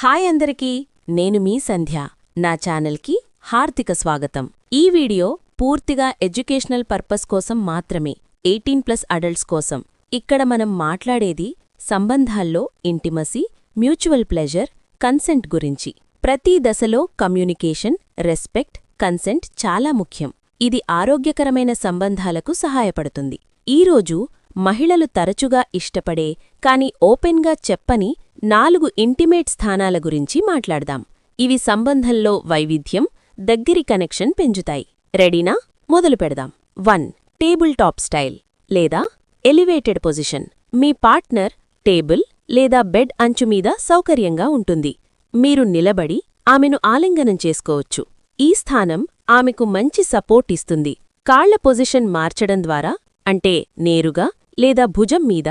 Hi అందరికీ నేను మీ సంధ్య. నా ఛానల్కి హార్దిక స్వాగతం. ఈ వీడియో పూర్తిగా ఎడ్యుకేషనల్ పర్పస్ కోసం మాత్రమే ఎయిటీన్ ప్లస్ అడల్ట్స్ కోసం. ఇక్కడ మనం మాట్లాడేది సంబంధాల్లో ఇంటిమసీ మ్యూచువల్ ప్లెజర్ కన్సెంట్ గురించి. ప్రతి దశలో కమ్యూనికేషన్ రెస్పెక్ట్ కన్సెంట్ చాలా ముఖ్యం. ఇది ఆరోగ్యకరమైన సంబంధాలకు సహాయపడుతుంది. ఈరోజు మహిళలు తరచుగా ఇష్టపడే కాని ఓపెన్గా చెప్పని నాలుగు ఇంటిమేట్ స్థానాల గురించి మాట్లాడదాం. ఇవి సంబంధంలో వైవిధ్యం దగ్గరి కనెక్షన్ పెంచుతాయి. రెడీనా? మొదలు పెడదాం. వన్. టేబుల్ టాప్ స్టైల్ లేదా ఎలివేటెడ్ పొజిషన్. మీ పార్ట్నర్ టేబుల్ లేదా బెడ్ అంచుమీద సౌకర్యంగా ఉంటుంది. మీరు నిలబడి ఆమెను ఆలింగనం చేసుకోవచ్చు. ఈ స్థానం ఆమెకు మంచి సపోర్ట్ ఇస్తుంది. కాళ్ళ పొజిషన్ మార్చడం ద్వారా అంటే నేరుగా లేదా భుజం మీద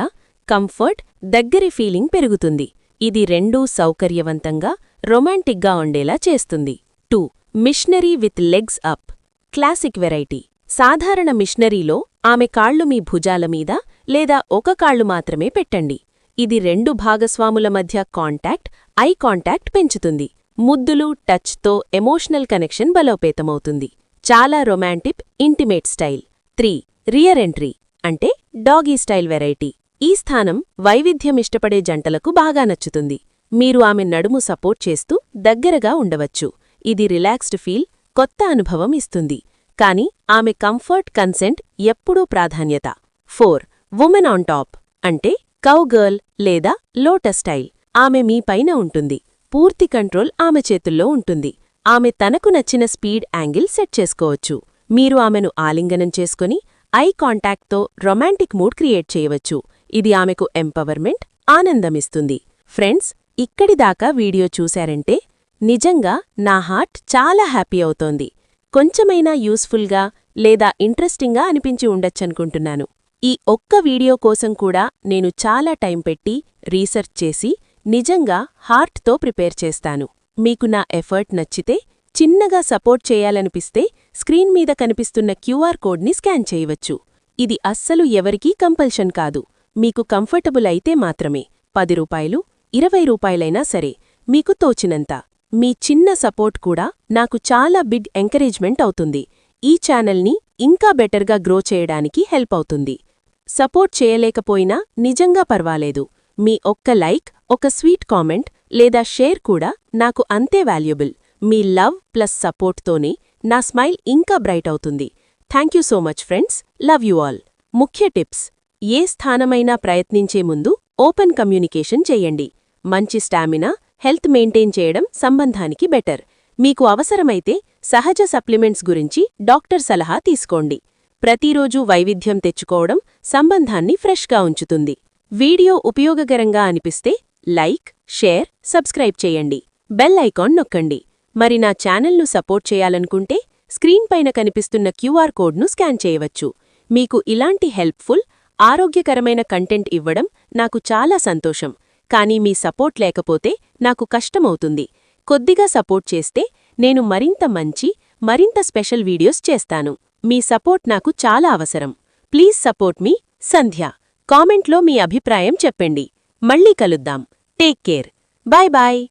కంఫర్ట్ దగ్గరి ఫీలింగ్ పెరుగుతుంది. ఇది రెండూ సౌకర్యవంతంగా రొమాంటిక్గా ఉండేలా చేస్తుంది. Two missionary with legs up. Classic variety. సాధారణ మిషనరీలో ఆమె కాళ్ళు మీ భుజాల మీద లేదా ఒక కాళ్ళు మాత్రమే పెట్టండి. ఇది రెండు భాగస్వాముల మధ్య కాంటాక్ట్ ఐ కాంటాక్ట్ పెంచుతుంది. ముద్దులు టచ్తో ఎమోషనల్ కనెక్షన్ బలోపేతమవుతుంది. చాలా romantic intimate style. Three rear entry. అంటే డాగీ స్టైల్ వెరైటీ. ఈ స్థానం వైవిధ్యమిష్టపడే జంటలకు బాగా నచ్చుతుంది. మీరు ఆమె నడుము సపోర్ట్ చేస్తూ దగ్గరగా ఉండవచ్చు. ఇది రిలాక్స్డ్ ఫీల్ కొత్త అనుభవం ఇస్తుంది. కాని ఆమె కంఫర్ట్ కన్సెంట్ ఎప్పుడూ ప్రాధాన్యత. ఫోర్ ఉమెన్ ఆన్ టాప్ అంటే కౌ గర్ల్ లేదా లోటస్ స్టైల్. ఆమె మీ పైన ఉంటుంది. పూర్తి కంట్రోల్ ఆమె చేతుల్లో ఉంటుంది. ఆమె తనకు నచ్చిన స్పీడ్ యాంగిల్ సెట్ చేసుకోవచ్చు. మీరు ఆమెను ఆలింగనం చేసుకుని ఐ కాంటాక్ట్తో రొమాంటిక్ మూడ్ క్రియేట్ చేయవచ్చు. ఇది ఆమెకు ఎంపవర్మెంట్ ఆనందమిస్తుంది. ఫ్రెండ్స్ ఇక్కడిదాకా వీడియో చూశారంటే నిజంగా నా హార్ట్ చాలా హ్యాపీ అవుతోంది. కొంచెమైనా యూస్ఫుల్గా లేదా ఇంట్రెస్టింగ్గా అనిపించి ఉండొచ్చనుకుంటున్నాను. ఈ ఒక్క వీడియో కోసం కూడా నేను చాలా టైం పెట్టి రీసెర్చ్ చేసి నిజంగా హార్ట్తో ప్రిపేర్ చేస్తాను. మీకు నా ఎఫర్ట్ నచ్చితే చిన్నగా సపోర్ట్ చేయాలనిపిస్తే స్క్రీన్ మీద కనిపిస్తున్న క్యూఆర్ కోడ్ని స్కాన్ చేయవచ్చు. ఇది అస్సలు ఎవరికీ కంపల్షన్ కాదు. మీకు కంఫర్టబుల్ అయితే మాత్రమే. పది రూపాయలు ఇరవై రూపాయలైనా సరే మీకు తోచినంత. మీ చిన్న సపోర్ట్ కూడా నాకు చాలా బిగ్ ఎంకరేజ్మెంట్ అవుతుంది. ఈ ఛానల్ని ఇంకా బెటర్గా గ్రో చేయడానికి హెల్ప్ అవుతుంది. సపోర్ట్ చేయలేకపోయినా నిజంగా పర్వాలేదు. మీ ఒక్క లైక్ ఒక స్వీట్ కామెంట్ లేదా షేర్ కూడా నాకు అంతే వాల్యుబుల్. మీ లవ్ ప్లస్ సపోర్ట్తోనే నా స్మైల్ ఇంకా బ్రైట్ అవుతుంది. Thank you so much friends. Love you all. ముఖ్య టిప్స్. ఏ స్థానమైనా ప్రయత్నించే ముందు ఓపెన్ కమ్యూనికేషన్ చేయండి. మంచి స్టామినా హెల్త్ మెయింటైన్ చేయడం సంబంధానికి బెటర్. మీకు అవసరమైతే సహజ సప్లిమెంట్స్ గురించి డాక్టర్ సలహా తీసుకోండి. ప్రతిరోజూ వైవిధ్యం తెచ్చుకోవడం సంబంధాన్ని ఫ్రెష్గా ఉంచుతుంది. వీడియో ఉపయోగకరంగా అనిపిస్తే లైక్ షేర్ సబ్స్క్రైబ్ చేయండి. బెల్ ఐకాన్ నొక్కండి. మరి నా ఛానల్ను సపోర్ట్ చేయాలనుకుంటే స్క్రీన్ పైన కనిపిస్తున్న క్యూఆర్ కోడ్ను స్కాన్ చేయవచ్చు. మీకు ఇలాంటి హెల్ప్ఫుల్ ఆరోగ్యకరమైన కంటెంట్ ఇవ్వడం నాకు చాలా సంతోషం. కానీ మీ సపోర్ట్ లేకపోతే నాకు కష్టమవుతుంది. కొద్దిగా సపోర్ట్ చేస్తే నేను మరింత మంచి మరింత స్పెషల్ వీడియోస్ చేస్తాను. మీ సపోర్ట్ నాకు చాలా అవసరం. ప్లీజ్ సపోర్ట్ మీ సంధ్య. కామెంట్లో మీ అభిప్రాయం చెప్పండి. మళ్ళీ కలుద్దాం. Take care. Bye bye.